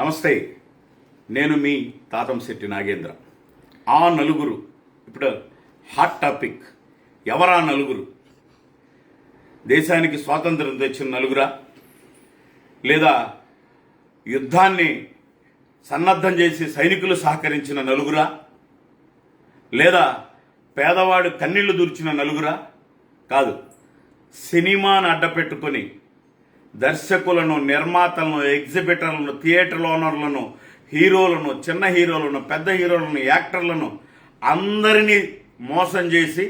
నమస్తే. నేను మీ తాతంశెట్టి నాగేంద్ర. ఆ నలుగురు ఇప్పుడు హాట్ టాపిక్ ఎవరా నలుగురు? దేశానికి స్వాతంత్రం తెచ్చిన నలుగురా? లేదా యుద్ధాన్ని సన్నద్ధం చేసి సైనికులు సహకరించిన నలుగురా? లేదా పేదవాడు కన్నీళ్ళు దూర్చిన నలుగురా? కాదు సినిమాను అడ్డపెట్టుకొని దర్శకులను నిర్మాతలను ఎగ్జిబిటర్లను థియేటర్ ఓనర్లను హీరోలను చిన్న హీరోలను పెద్ద హీరోలను యాక్టర్లను అందరినీ మోసం చేసి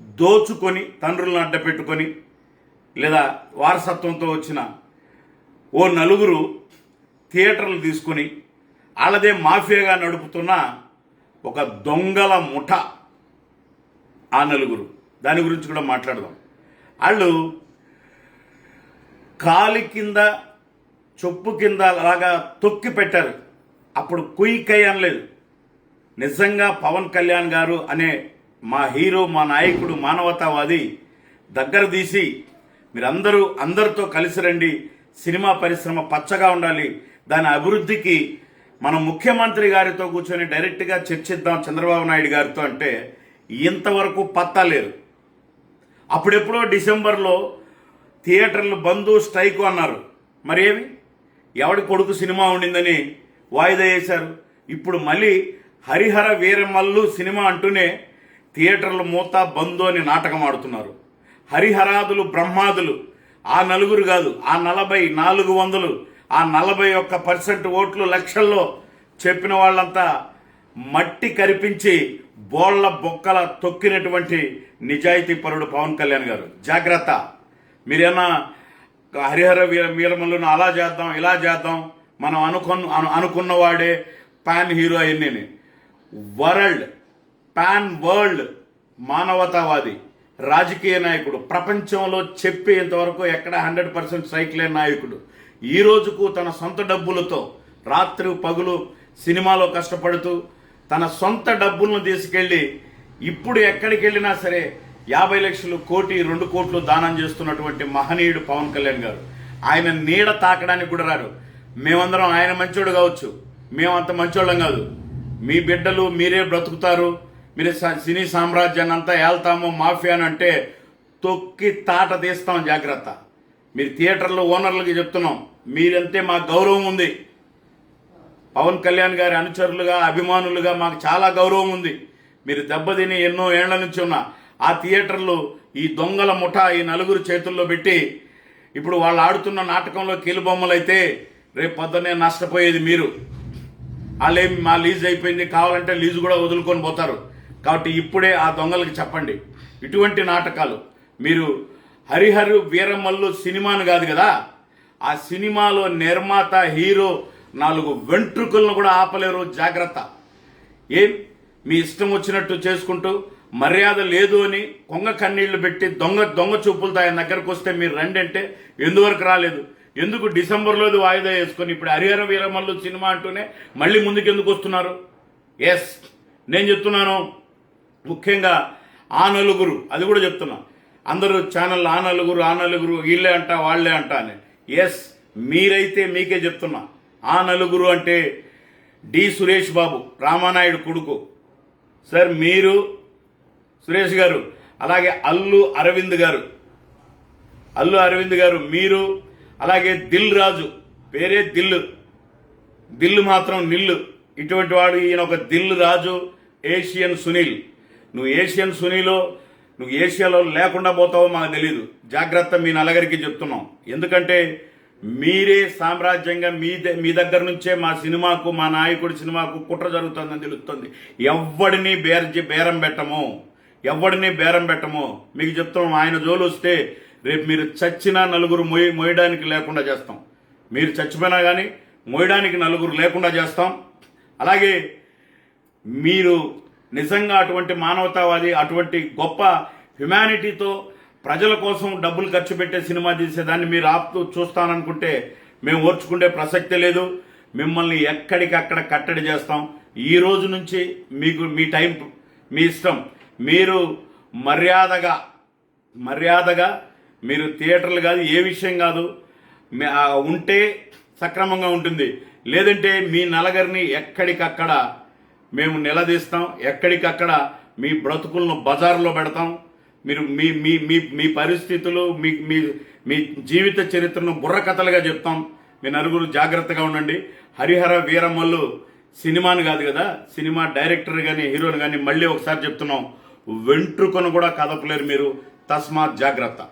దోచుకొని తండ్రులను అడ్డపెట్టుకొని లేదా వారసత్వంతో వచ్చిన ఓ నలుగురు థియేటర్లు తీసుకొని వాళ్ళదే మాఫియాగా నడుపుతున్న ఒక దొంగల ముఠ ఆ నలుగురు. దాని గురించి కూడా మాట్లాడదాం. వాళ్ళు కాలి కింద చొప్పు కింద అలాగా తొక్కి పెట్టారు. అప్పుడు కుయికై అనలేదు. నిజంగా పవన్ కళ్యాణ్ గారు అనే మా హీరో మా నాయకుడు మానవతావాది దగ్గర తీసి మీరందరూ అందరితో కలిసి రండి సినిమా పరిశ్రమ పచ్చగా ఉండాలి. దాని అభివృద్ధికి మనం ముఖ్యమంత్రి గారితో కూర్చొని డైరెక్ట్గా చర్చిద్దాం చంద్రబాబు నాయుడు గారితో అంటే ఇంతవరకు పత్తా లేరు అప్పుడెప్పుడో డిసెంబర్లో థియేటర్లు బంధు స్ట్రైక్ అన్నారు. మరి ఏమి? ఎవడి కొడుకు సినిమా ఉండిందని వాయిదా వేశారు. ఇప్పుడు మళ్ళీ హరిహర వీరమల్లు సినిమా అంటూనే థియేటర్ల మూత బంధు అని నాటకం ఆడుతున్నారు. హరిహరాదులు బ్రహ్మాదులు ఆ నలుగురు కాదు ఆ నలభై నాలుగు వందలు ఆ నలభై ఒక్క పర్సెంట్ ఓట్లు లక్షల్లో చెప్పిన వాళ్ళంతా మట్టి కరిపించి బోళ్ళ బొక్కల తొక్కినటువంటి నిజాయితీ పరుడు పవన్ కళ్యాణ్ గారు. జాగ్రత్త. మీరేమన్నా హరిహర వీర వీరమల్లును అలా చేద్దాం ఇలా చేద్దాం మనం అనుకున్న అనుకున్నవాడే పాన్ హీరో అయ్యింది వరల్డ్ పాన్ వరల్డ్ మానవతావాది రాజకీయ నాయకుడు ప్రపంచంలో చెప్పేంతవరకు ఎక్కడ హండ్రెడ్ పర్సెంట్ సైక్లే నాయకుడు. ఈ రోజుకు తన సొంత డబ్బులతో రాత్రి పగులు సినిమాలో కష్టపడుతూ తన సొంత డబ్బులను తీసుకెళ్ళి ఇప్పుడు ఎక్కడికి వెళ్ళినా సరే యాభై లక్షలు కోటి రెండు కోట్లు దానం చేస్తున్నటువంటి మహనీయుడు పవన్ కళ్యాణ్ గారు. ఆయన నీడ తాకడానికి కూడా రారు. మేమందరం ఆయన మంచోడు కావచ్చు. మేమంత మంచోళ్ళం కాదు. మీ బిడ్డలు మీరే బ్రతుకుతారు. మీరు సినీ సామ్రాజ్యాన్ని అంతా ఏళ్తాము మాఫియా అని అంటే తొక్కి తాట తీస్తాం జాగ్రత్త. మీరు థియేటర్లో ఓనర్లకి చెప్తున్నాం. మీరంటే మా గౌరవం ఉంది. పవన్ కళ్యాణ్ గారి అనుచరులుగా అభిమానులుగా మాకు చాలా గౌరవం ఉంది. మీరు దెబ్బతిని ఎన్నో ఏళ్ళ నుంచి ఉన్న. ఆ థియేటర్లు ఈ దొంగల ముఠ ఈ నలుగురు చేతుల్లో పెట్టి ఇప్పుడు వాళ్ళు ఆడుతున్న నాటకంలో కీలుబొమ్మలు అయితే రేపు పొద్దున్నే నష్టపోయేది మీరు. వాళ్ళేమి మా లీజ్ అయిపోయింది కావాలంటే లీజు కూడా వదులుకొని పోతారు. కాబట్టి ఇప్పుడే ఆ దొంగలకి చెప్పండి. ఇటువంటి నాటకాలు. మీరు హరిహరు వీరమల్లు సినిమాను కాదు కదా ఆ సినిమాలో నిర్మాత హీరో నాలుగు వెంట్రుకలను కూడా ఆపలేరు. జాగ్రత్త. ఏం? మీ ఇష్టం వచ్చినట్టు చేసుకుంటూ మర్యాద లేదు అని కొంగ కన్నీళ్ళు పెట్టి దొంగ దొంగ చూపులతో ఆయన దగ్గరకు వస్తే మీరు రండి అంటే ఎందువరకు రాలేదు? ఎందుకు డిసెంబర్లోది వాయిదా వేసుకొని ఇప్పుడు హరిహర వీరమల్లు సినిమా అంటూనే మళ్ళీ ముందుకు ఎందుకు వస్తున్నారు? ఎస్ నేను చెప్తున్నాను. ముఖ్యంగా ఆ నలుగురు అది కూడా చెప్తున్నా. అందరూ ఛానల్ ఆ నలుగురు ఆ నలుగురు వీళ్ళే అంట వాళ్ళే అంట అని. ఎస్ మీరైతే మీకే చెప్తున్నా. ఆ నలుగురు అంటే డి సురేష్ బాబు రామానాయుడు కొడుకు. సార్ మీరు సురేష్ గారు అలాగే అల్లు అరవింద్ గారు. అల్లు అరవింద్ గారు మీరు అలాగే దిల్ రాజు పేరే దిల్లు దిల్లు మాత్రం నిల్లు ఇటువంటి వాడు ఈయన ఒక దిల్ రాజు ఏషియన్ సునీల్. నువ్వు ఏషియన్ సునీలో నువ్వు ఏషియాలో లేకుండా పోతావో మాకు తెలీదు. జాగ్రత్త మీ నలగరికి చెప్తున్నాం. ఎందుకంటే మీరే సామ్రాజ్యంగా మీ ద- మీ దగ్గర నుంచే మా సినిమాకు మా నాయకుడి సినిమాకు కుట్ర జరుగుతుందని తెలుస్తుంది. ఎవడిని బేర బేరం పెట్టము. ఎవడిని బేరం పెట్టము? మీకు చెప్తాం ఆయన జోలు వస్తే రేపు మీరు చచ్చినా నలుగురు మొయ్ మోయడానికి లేకుండా చేస్తాం. మీరు చచ్చిపోయినా కానీ మోయడానికి నలుగురు లేకుండా చేస్తాం. అలాగే మీరు నిజంగా అటువంటి మానవతావాది అటువంటి గొప్ప హ్యుమానిటీతో ప్రజల కోసం డబ్బులు ఖర్చు పెట్టే సినిమా తీసేదాన్ని మీరు ఆపుతూ చూస్తాననుకుంటే మేము ఓర్చుకుంటే ప్రసక్తే లేదు. మిమ్మల్ని ఎక్కడికక్కడ కట్టడి చేస్తాం. ఈ రోజు నుంచి మీకు మీ టైం మీ ఇష్టం. మీరు మర్యాదగా మర్యాదగా మీరు థియేటర్లు కాదు ఏ విషయం కాదు ఉంటే సక్రమంగా ఉంటుంది. లేదంటే మీ నలగరిని ఎక్కడికక్కడ మేము నిలదీస్తాం ఎక్కడికక్కడ మీ బ్రతుకులను బజార్లో పెడతాం. మీరు మీ మీ మీ మీ పరిస్థితులు మీ మీ మీ జీవిత చరిత్రను బుర్రకథలుగా చెప్తాం. మీ నలుగురు జాగ్రత్తగా ఉండండి. హరిహర వీరమ్మలు సినిమాని కాదు కదా సినిమా డైరెక్టర్ కానీ హీరోని కానీ మళ్ళీ ఒకసారి చెప్తున్నాం. వెంట్రుకను కూడా కదపలేరు మీరు. తస్మాత్ జాగ్రత్త.